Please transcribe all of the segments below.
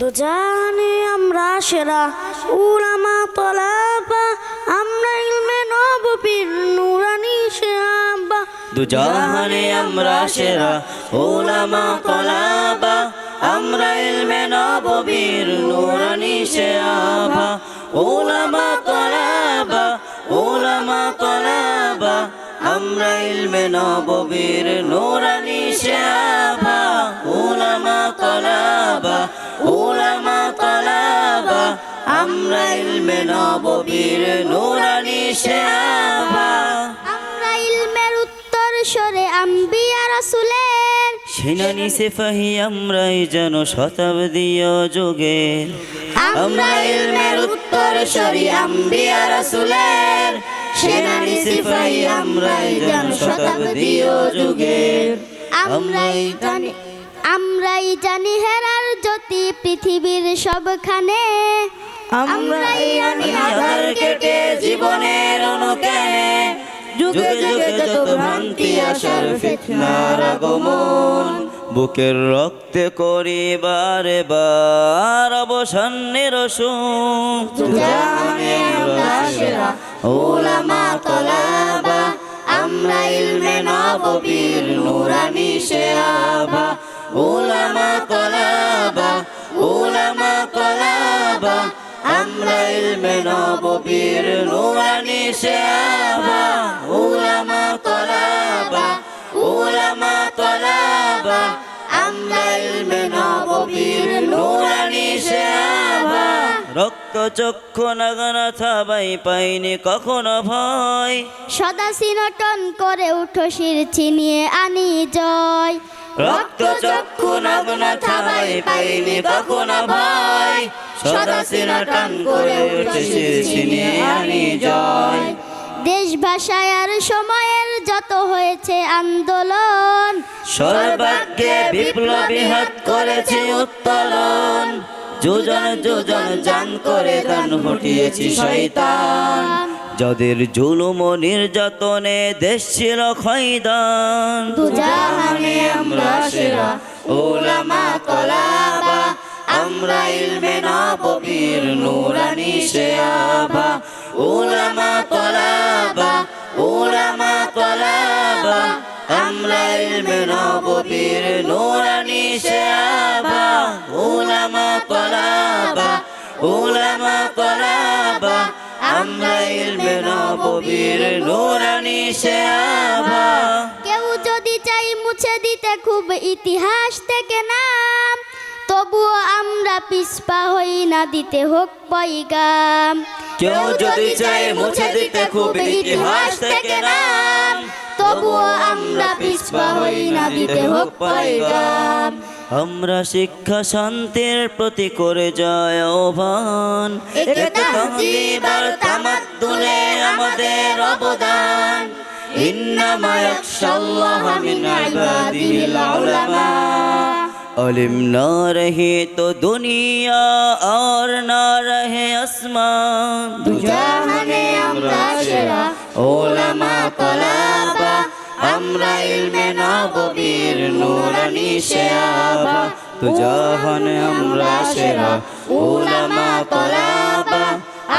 দুজানে আমরা সেরা। উলামা তলাবা আমরা ইলমে নববীর নুরানি শেয়াবা দুজাহানে আমরা সেরা। ওলামা কলাবা আমরা ইলমে নববীর নুরানি শেয়াবা ওলামা কলাবা ওলামা কলাবা আমরা ইলমে নববীর নুরানি কলাবা ওলামা কলাবা আমরা ইলমে নববীর নুরানি শেয়াবা আমরা ইলমের উত্তর সরে আম্বিয়া রাসুলের। সেনানি সেফাহি আমরাই যেন শতাব্দীয় যুগের আমরা ইলমের উত্তর সরি আম্বিয়া রাসুলের। সেনানি সিপাহী আমরাই যেন শতাব্দীয় যুগের আমরাই জানি আমরাই জানি হেরার জ্যোতি পৃথিবীর সবখানে। আমরাই জানি আধার কেটে জীবনের অনুজ্ঞানে যুগে যুগে যত ভ্রান্তি আসার ফিতনার আগমন বুকের রক্তে করি বারে বার আমরা সেরা ওলামা তলাবা আমরা ইলমে নববীর নুরানি শেয়াবা ওলামা আমরা ইলমে নববীর নুরানি শেয়াবা ওলামা কলাবা ওলামা কলাবা আমরা ইলমে নববীর নুরানি শেয়াবা রক্ত চক্ষু নাগানা থাবাই পাইনি কখনো ভয়। সদা সিনটন করে উঠো শির ছিনিয়ে আনি জয়। রক্ত চক্ষু নগ্ন থাবাই পাইনি কখনো ভয়। সদা সিনাটান করে উঠেছে ছিনিয়ে আনি জয়। দেশ ভাষায় আর সময়ের যত হয়েছে আন্দোলন সর্বাগ্যে বিপ্লবী হাত করেছে উত্তোলন। যোজন যোজন জান করে দান ঘটিয়েছি শয়তান। যাদের জুলুম নির্যাতনে দেশ ছিল খয়দান। দুজাহানে আমরা সেরা ওলামা কলাবা আমরা ইলমে নববীর নুরানি শেয়াবা ওলামা কলাবা ওলামা কলাবা আমরা ইলমে নববীর নুরানি শেয়াবা ওলামা কলাবা ওলামা কলাবা আমরা ইলমে নববীর নুরানি শেয়াবা কেউ যদি চাই মুছে দিতে খুব ইতিহাস থেকে নাম তবুও আমরা পিছপা হই না দিতে হোক পয়গাম। কেউ যদি চায় মুছে দিতে খুব ইতিহাস থেকে নাম। তবুও আমরা পিছপা হই না দিতে হোক পয়গাম। আমরা শিক্ষা শান্তির প্রতি করে যায় আহ্বান আমাদের অবদান। ইন্নামা ইয়াখশাল্লাহ মিন ইবাদিহিল উলামা। অলিম نہ رہے তো দুনিয়া আর نہ رہے آسمان দুজাহানে আমরা সেরা ওলামা কলাবা আমরা ইলমে নববীর নূরানি শেয়াবা দুজাহানে আমরা সেরা ওলামা কলাবা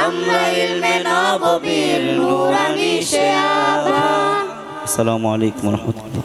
আমরা ইলমে নববীর নূরানি শেয়াবা আসসালামু আলাইকুম ওয়া রাহমাতুল্লাহ।